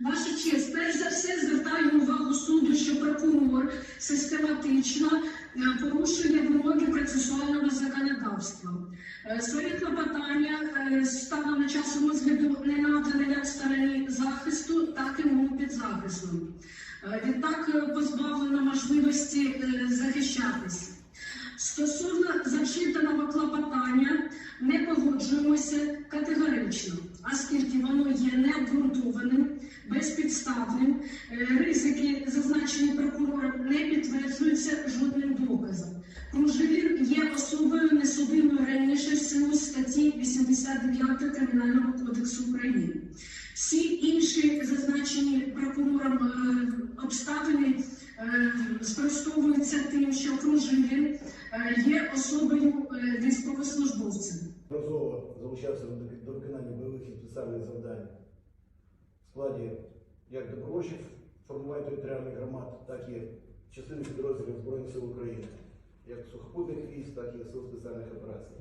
Ваша честь, перш за все звертаю увагу суду, що прокурор систематично е, порушує вимоги процесуального законодавства. Е, Своє клопотання е, станом на час розгляду не надане як стороні захисту, так і моєму підзахисному. Відтак позбавлено можливості захищатися. Стосовно зачитаного клопотання не погоджуємося категорично, оскільки воно є необґрунтованим, безпідставним. Е, Ризики, зазначені прокурором, не підтверджуються жодним доказом. Кружелін є особою несудимою раніше в силу статті 89 Кримінального кодексу України. Всі інші зазначені прокурором е, обставини е, спростовуються тим, що Кружелін е, є особою військовослужбовцем. Разово залучався до- виконання бойових спеціальних завдань в складі як добровольчих формувань територіальних громад, так і частини підрозділів Збройних сил України, як сухопутних військ, так і сил спеціальних операцій.